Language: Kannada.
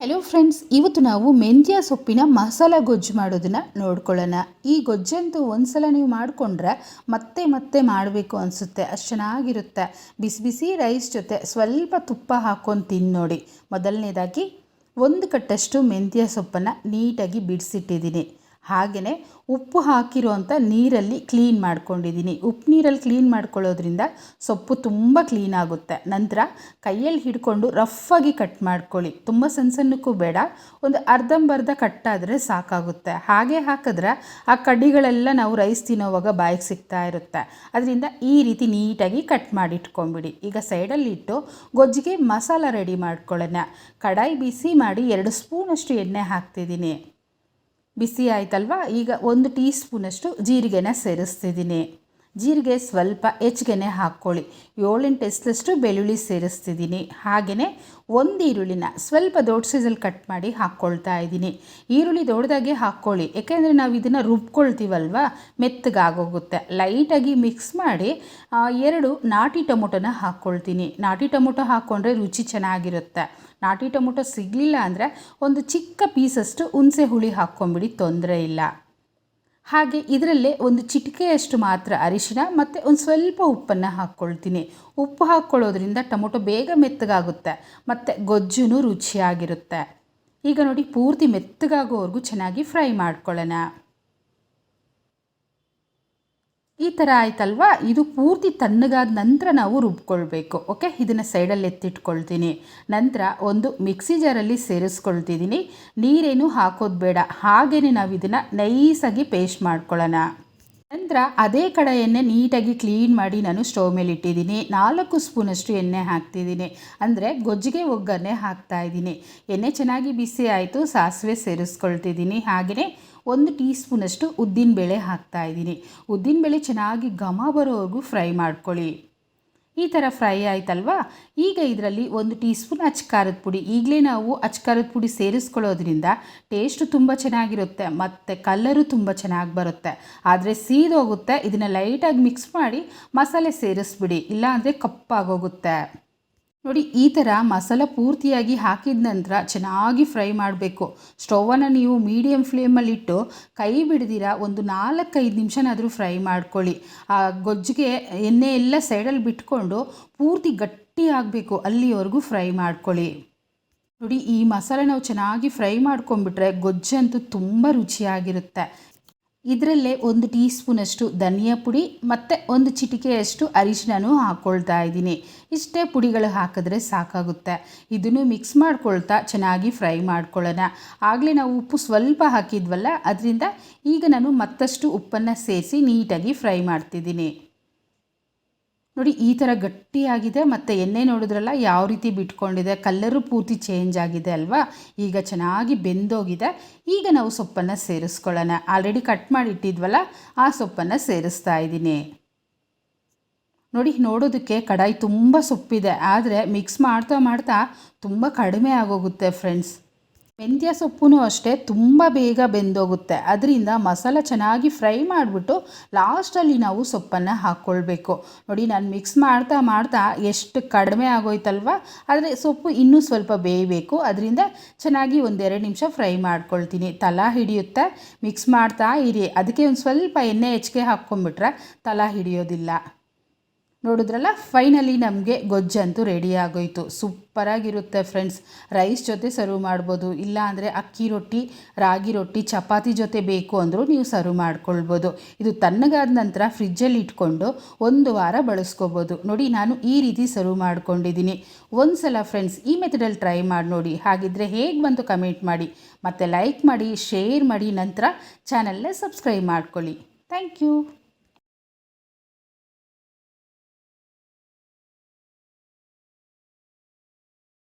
ಹಲೋ ಫ್ರೆಂಡ್ಸ್ ಇವತ್ತು ನಾವು ಮೆಂತ್ಯ ಸೊಪ್ಪಿನ ಮಸಾಲ ಗೊಜ್ಜು ಮಾಡೋದನ್ನು ನೋಡ್ಕೊಳ್ಳೋಣ. ಈ ಗೊಜ್ಜಂತೂ ಒಂದ್ಸಲ ನೀವು ಮಾಡಿಕೊಂಡ್ರೆ ಮತ್ತೆ ಮತ್ತೆ ಮಾಡಬೇಕು ಅನಿಸುತ್ತೆ, ಅಷ್ಟು ಚೆನ್ನಾಗಿರುತ್ತೆ. ಬಿಸಿ ಬಿಸಿ ರೈಸ್ ಜೊತೆ ಸ್ವಲ್ಪ ತುಪ್ಪ ಹಾಕ್ಕೊಂಡು ತಿಂದು ನೋಡಿ. ಮೊದಲನೇದಾಗಿ ಒಂದು ಕಟ್ಟಷ್ಟು ಮೆಂತ್ಯ ಸೊಪ್ಪನ್ನು ನೀಟಾಗಿ ಬಿಡಿಸಿಟ್ಟಿದ್ದೀನಿ. ಹಾಗೆಯೇ ಉಪ್ಪು ಹಾಕಿರುವಂಥ ನೀರಲ್ಲಿ ಕ್ಲೀನ್ ಮಾಡ್ಕೊಂಡಿದ್ದೀನಿ. ಉಪ್ಪು ನೀರಲ್ಲಿ ಕ್ಲೀನ್ ಮಾಡ್ಕೊಳ್ಳೋದ್ರಿಂದ ಸೊಪ್ಪು ತುಂಬ ಕ್ಲೀನ್ ಆಗುತ್ತೆ. ನಂತರ ಕೈಯಲ್ಲಿ ಹಿಡ್ಕೊಂಡು ರಫ್ಫಾಗಿ ಕಟ್ ಮಾಡ್ಕೊಳ್ಳಿ. ತುಂಬ ಸಣ್ಣ ಸಣ್ಣಕ್ಕೂ ಬೇಡ. ಒಂದು ಅರ್ಧಂಬರ್ಧ ಕಟ್ಟಾದರೆ ಸಾಕಾಗುತ್ತೆ. ಹಾಗೆ ಹಾಕಿದ್ರೆ ಆ ಕಡ್ಡಿಗಳೆಲ್ಲ ನಾವು ರೈಸ್ ತಿನ್ನೋವಾಗ ಬಾಯಿಗೆ ಸಿಗ್ತಾ ಇರುತ್ತೆ. ಅದರಿಂದ ಈ ರೀತಿ ನೀಟಾಗಿ ಕಟ್ ಮಾಡಿ ಇಟ್ಕೊಂಬಿಡಿ ಈಗ ಸೈಡಲ್ಲಿ ಇಟ್ಟು ಗೊಜ್ಜಿಗೆ ಮಸಾಲ ರೆಡಿ ಮಾಡ್ಕೊಳ್ಳೋಣ. ಕಡಾಯಿ ಬಿಸಿ ಮಾಡಿ ಎರಡು ಸ್ಪೂನಷ್ಟು ಎಣ್ಣೆ ಹಾಕ್ತಿದ್ದೀನಿ. ಬಿಸಿ ಆಯಿತಲ್ವಾ? ಈಗ ಒಂದು ಟೀ ಸ್ಪೂನಷ್ಟು ಜೀರಿಗೆನ ಸೇರಿಸ್ತಿದ್ದೀನಿ. ಜೀರಿಗೆ ಸ್ವಲ್ಪ ಹೆಚ್ಚಿಗೆನೆ ಹಾಕ್ಕೊಳ್ಳಿ ಏಳೆಂಟು ಎಸ್ಲಷ್ಟು ಬೆಳ್ಳುಳ್ಳಿ ಸೇರಿಸ್ತಿದ್ದೀನಿ. ಹಾಗೆಯೇ ಒಂದು ಈರುಳ್ಳಿನ ಸ್ವಲ್ಪ ದೊಡ್ಡ ಸೈಜಲ್ಲಿ ಕಟ್ ಮಾಡಿ ಹಾಕ್ಕೊಳ್ತಾ ಇದ್ದೀನಿ. ಈರುಳ್ಳಿ ದೊಡ್ಡದಾಗೆ ಹಾಕ್ಕೊಳ್ಳಿ. ಯಾಕೆಂದರೆ ನಾವು ಇದನ್ನು ರುಬ್ಕೊಳ್ತೀವಲ್ವ? ಮೆತ್ತಗಾಗೋಗುತ್ತೆ. ಲೈಟಾಗಿ ಮಿಕ್ಸ್ ಮಾಡಿ ಎರಡು ನಾಟಿ ಟೊಮೊಟೊನ ಹಾಕ್ಕೊಳ್ತೀನಿ. ನಾಟಿ ಟೊಮೊಟೊ ಹಾಕ್ಕೊಂಡ್ರೆ ರುಚಿ ಚೆನ್ನಾಗಿರುತ್ತೆ. ನಾಟಿ ಟೊಮೊಟೊ ಸಿಗಲಿಲ್ಲ ಅಂದರೆ ಒಂದು ಚಿಕ್ಕ ಪೀಸಷ್ಟು ಹುಣಸೆ ಹುಳಿ ಹಾಕ್ಕೊಂಬಿಡಿ, ತೊಂದರೆ ಇಲ್ಲ. ಹಾಗೆ ಇದರಲ್ಲೇ ಒಂದು ಚಿಟಿಕೆಯಷ್ಟು ಮಾತ್ರ ಅರಿಶಿನ ಮತ್ತು ಒಂದು ಸ್ವಲ್ಪ ಉಪ್ಪನ್ನು ಹಾಕ್ಕೊಳ್ತೀನಿ. ಉಪ್ಪು ಹಾಕ್ಕೊಳ್ಳೋದ್ರಿಂದ ಟೊಮೊಟೊ ಬೇಗ ಮೆತ್ತಗಾಗುತ್ತೆ, ಮತ್ತು ಗೊಜ್ಜುನೂ ರುಚಿಯಾಗಿರುತ್ತೆ. ಈಗ ನೋಡಿ, ಪೂರ್ತಿ ಮೆತ್ತಗಾಗೋವರೆಗೂ ಚೆನ್ನಾಗಿ ಫ್ರೈ ಮಾಡ್ಕೊಳ್ಳೋಣ. ಈ ಥರ ಆಯ್ತಲ್ವಾ? ಇದು ಪೂರ್ತಿ ತಣ್ಣಗಾದ ನಂತರ ನಾವು ರುಬ್ಕೊಳ್ಬೇಕು, ಓಕೆ? ಇದನ್ನು ಸೈಡಲ್ಲಿ ಎತ್ತಿಟ್ಕೊಳ್ತೀನಿ. ನಂತರ ಒಂದು ಮಿಕ್ಸಿ ಜಾರಲ್ಲಿ ಸೇರಿಸ್ಕೊಳ್ತಿದ್ದೀನಿ. ನೀರೇನು ಹಾಕೋದು ಬೇಡ. ಹಾಗೆಯೇ ನಾವು ಇದನ್ನು ನೈಸಾಗಿ ಪೇಸ್ಟ್ ಮಾಡ್ಕೊಳ್ಳೋಣ. ನಂತರ ಅದೇ ಕಡೆಯನ್ನೇ ನೀಟಾಗಿ ಕ್ಲೀನ್ ಮಾಡಿ ನಾನು ಸ್ಟೋವ್ ಮೇಲೆ ಇಟ್ಟಿದ್ದೀನಿ. ನಾಲ್ಕು ಸ್ಪೂನಷ್ಟು ಎಣ್ಣೆ ಹಾಕ್ತಿದ್ದೀನಿ. ಅಂದರೆ ಗೊಜ್ಜಿಗೆ ಒಗ್ಗರಣೆ ಹಾಕ್ತಾ ಇದ್ದೀನಿ. ಎಣ್ಣೆ ಚೆನ್ನಾಗಿ ಬಿಸಿ ಆಯಿತು, ಸಾಸಿವೆ ಸೇರಿಸ್ಕೊಳ್ತಿದ್ದೀನಿ. ಹಾಗೆಯೇ ಒಂದು ಟೀ ಸ್ಪೂನಷ್ಟು ಉದ್ದಿನಬೇಳೆ ಹಾಕ್ತಾ ಇದ್ದೀನಿ. ಉದ್ದಿನಬೇಳೆ ಚೆನ್ನಾಗಿ ಘಮ ಬರೋವರೆಗೂ ಫ್ರೈ ಮಾಡ್ಕೊಳ್ಳಿ. ಈ ಥರ ಫ್ರೈ ಆಯ್ತಲ್ವಾ? ಈಗ ಇದರಲ್ಲಿ ಒಂದು ಟೀ ಸ್ಪೂನ್ ಪುಡಿ. ಈಗಲೇ ನಾವು ಅಚ್ಕಾರದ ಪುಡಿ ಸೇರಿಸ್ಕೊಳ್ಳೋದ್ರಿಂದ ಟೇಸ್ಟು ತುಂಬ ಚೆನ್ನಾಗಿರುತ್ತೆ, ಮತ್ತು ಕಲ್ಲರು ತುಂಬ ಚೆನ್ನಾಗಿ ಬರುತ್ತೆ. ಆದರೆ ಸೀದೋಗುತ್ತೆ ಇದನ್ನು ಲೈಟಾಗಿ ಮಿಕ್ಸ್ ಮಾಡಿ ಮಸಾಲೆ ಸೇರಿಸ್ಬಿಡಿ, ಇಲ್ಲಾಂದರೆ ಕಪ್ಪಾಗೋಗುತ್ತೆ. ನೋಡಿ, ಈ ಥರ ಮಸಾಲ ಪೂರ್ತಿಯಾಗಿ ಹಾಕಿದ ನಂತರ ಚೆನ್ನಾಗಿ ಫ್ರೈ ಮಾಡಬೇಕು. ಸ್ಟೌವನ್ನು ನೀವು ಮೀಡಿಯಮ್ ಫ್ಲೇಮಲ್ಲಿಟ್ಟು ಕೈ ಬಿಡ್ದಿರ ಒಂದು ನಾಲ್ಕೈದು ನಿಮಿಷನಾದರೂ ಫ್ರೈ ಮಾಡ್ಕೊಳ್ಳಿ. ಆ ಗೊಜ್ಜಿಗೆ ಎಣ್ಣೆ ಎಲ್ಲ ಸೈಡಲ್ಲಿ ಬಿಟ್ಕೊಂಡು ಪೂರ್ತಿ ಗಟ್ಟಿ ಆಗಬೇಕು, ಅಲ್ಲಿವರೆಗೂ ಫ್ರೈ ಮಾಡ್ಕೊಳ್ಳಿ. ನೋಡಿ, ಈ ಮಸಾಲೆ ನಾವು ಚೆನ್ನಾಗಿ ಫ್ರೈ ಮಾಡ್ಕೊಂಡ್ಬಿಟ್ರೆ ಗೊಜ್ಜಂತೂ ತುಂಬ ರುಚಿಯಾಗಿರುತ್ತೆ. ಇದರಲ್ಲೇ ಒಂದು ಟೀ ಸ್ಪೂನಷ್ಟು ಧನಿಯಾ ಪುಡಿ ಮತ್ತು ಒಂದು ಚಿಟಿಕೆಯಷ್ಟು ಅರಿಶಿನೂ ಹಾಕ್ಕೊಳ್ತಾ ಇದ್ದೀನಿ. ಇಷ್ಟೇ ಪುಡಿಗಳು ಹಾಕಿದ್ರೆ ಸಾಕಾಗುತ್ತೆ. ಇದನ್ನು ಮಿಕ್ಸ್ ಮಾಡ್ಕೊಳ್ತಾ ಚೆನ್ನಾಗಿ ಫ್ರೈ ಮಾಡ್ಕೊಳ್ಳೋಣ. ಆಗಲೇ ನಾವು ಉಪ್ಪು ಸ್ವಲ್ಪ ಹಾಕಿದ್ವಲ್ಲ, ಅದರಿಂದ ಈಗ ನಾನು ಮತ್ತಷ್ಟು ಉಪ್ಪನ್ನು ಸೇರಿಸಿ ನೀಟಾಗಿ ಫ್ರೈ ಮಾಡ್ತಿದ್ದೀನಿ. ನೋಡಿ, ಈ ಥರ ಗಟ್ಟಿಯಾಗಿದೆ, ಮತ್ತು ಎಣ್ಣೆ ನೋಡಿದ್ರಲ್ಲ, ಯಾವ ರೀತಿ ಬಿಟ್ಕೊಂಡಿದೆ, ಕಲ್ಲರು ಪೂರ್ತಿ ಚೇಂಜ್ ಆಗಿದೆ ಅಲ್ವಾ? ಈಗ ಚೆನ್ನಾಗಿ ಬೆಂದೋಗಿದೆ. ಈಗ ನಾವು ಸೊಪ್ಪನ್ನು ಸೇರಿಸ್ಕೊಳ್ಳೋಣ. ಆಲ್ರೆಡಿ ಕಟ್ ಮಾಡಿ ಇಟ್ಟಿದ್ವಲ್ಲ ಆ ಸೊಪ್ಪನ್ನು ಸೇರಿಸ್ತಾ ಇದ್ದೀನಿ. ನೋಡಿ, ನೋಡೋದಕ್ಕೆ ಕಡಾಯಿ ತುಂಬ ಸೊಪ್ಪಿದೆ, ಆದರೆ ಮಿಕ್ಸ್ ಮಾಡ್ತಾ ಮಾಡ್ತಾ ತುಂಬ ಕಡಿಮೆ ಆಗೋಗುತ್ತೆ ಫ್ರೆಂಡ್ಸ್ ಮೆಂತ್ಯ ಸೊಪ್ಪು ಅಷ್ಟೇ ತುಂಬ ಬೇಗ ಬೆಂದೋಗುತ್ತೆ. ಅದರಿಂದ ಮಸಾಲ ಚೆನ್ನಾಗಿ ಫ್ರೈ ಮಾಡಿಬಿಟ್ಟು ಲಾಸ್ಟಲ್ಲಿ ನಾವು ಸೊಪ್ಪನ್ನು ಹಾಕ್ಕೊಳ್ಬೇಕು. ನೋಡಿ, ನಾನು ಮಿಕ್ಸ್ ಮಾಡ್ತಾ ಮಾಡ್ತಾ ಎಷ್ಟು ಕಡಿಮೆ ಆಗೋಯ್ತಲ್ವ? ಆದರೆ ಸೊಪ್ಪು ಇನ್ನೂ ಸ್ವಲ್ಪ ಬೇಯಬೇಕು. ಅದರಿಂದ ಚೆನ್ನಾಗಿ ಒಂದೆರಡು ನಿಮಿಷ ಫ್ರೈ ಮಾಡ್ಕೊಳ್ತೀನಿ. ತಲ ಹಿಡಿಯುತ್ತೆ. ಮಿಕ್ಸ್ ಮಾಡ್ತಾ ಇರಿ. ಅದಕ್ಕೆ ಒಂದು ಸ್ವಲ್ಪ ಎಣ್ಣೆ ಹೆಚ್ಚಿಗೆ ಹಾಕ್ಕೊಂಬಿಟ್ರೆ ತಲ ಹಿಡಿಯೋದಿಲ್ಲ. ನೋಡಿದ್ರಲ್ಲ ಫೈನಲಿ ನಮಗೆ ಗೊಜ್ಜಂತೂ ರೆಡಿ ಆಗೋಯ್ತು. ಸೂಪರಾಗಿರುತ್ತೆ ಫ್ರೆಂಡ್ಸ್ ರೈಸ್ ಜೊತೆ ಸರ್ವ್ ಮಾಡ್ಬೋದು, ಇಲ್ಲ ಅಂದರೆ ಅಕ್ಕಿ ರೊಟ್ಟಿ, ರಾಗಿ ರೊಟ್ಟಿ, ಚಪಾತಿ ಜೊತೆ ಬೇಕು ಅಂದರೂ ನೀವು ಸರ್ವ್ ಮಾಡ್ಕೊಳ್ಬೋದು. ಇದು ತಣ್ಣಗಾದ ನಂತರ ಫ್ರಿಜ್ಜಲ್ಲಿ ಇಟ್ಕೊಂಡು ಒಂದು ವಾರ ಬಳಸ್ಕೋಬೋದು. ನೋಡಿ, ನಾನು ಈ ರೀತಿ ಸರ್ವ್ ಮಾಡ್ಕೊಂಡಿದ್ದೀನಿ. ಒಂದು ಸಲ ಫ್ರೆಂಡ್ಸ್ ಈ ಮೆಥಡಲ್ಲಿ ಟ್ರೈ ಮಾಡಿ ನೋಡಿ. ಹಾಗಿದ್ದರೆ ಹೇಗೆ ಬಂತು ಕಮೆಂಟ್ ಮಾಡಿ. ಮತ್ತು ಲೈಕ್ ಮಾಡಿ ಶೇರ್ ಮಾಡಿ, ನಂತರ ಚಾನಲ್ನ ಸಬ್ಸ್ಕ್ರೈಬ್ ಮಾಡ್ಕೊಳ್ಳಿ. Thank you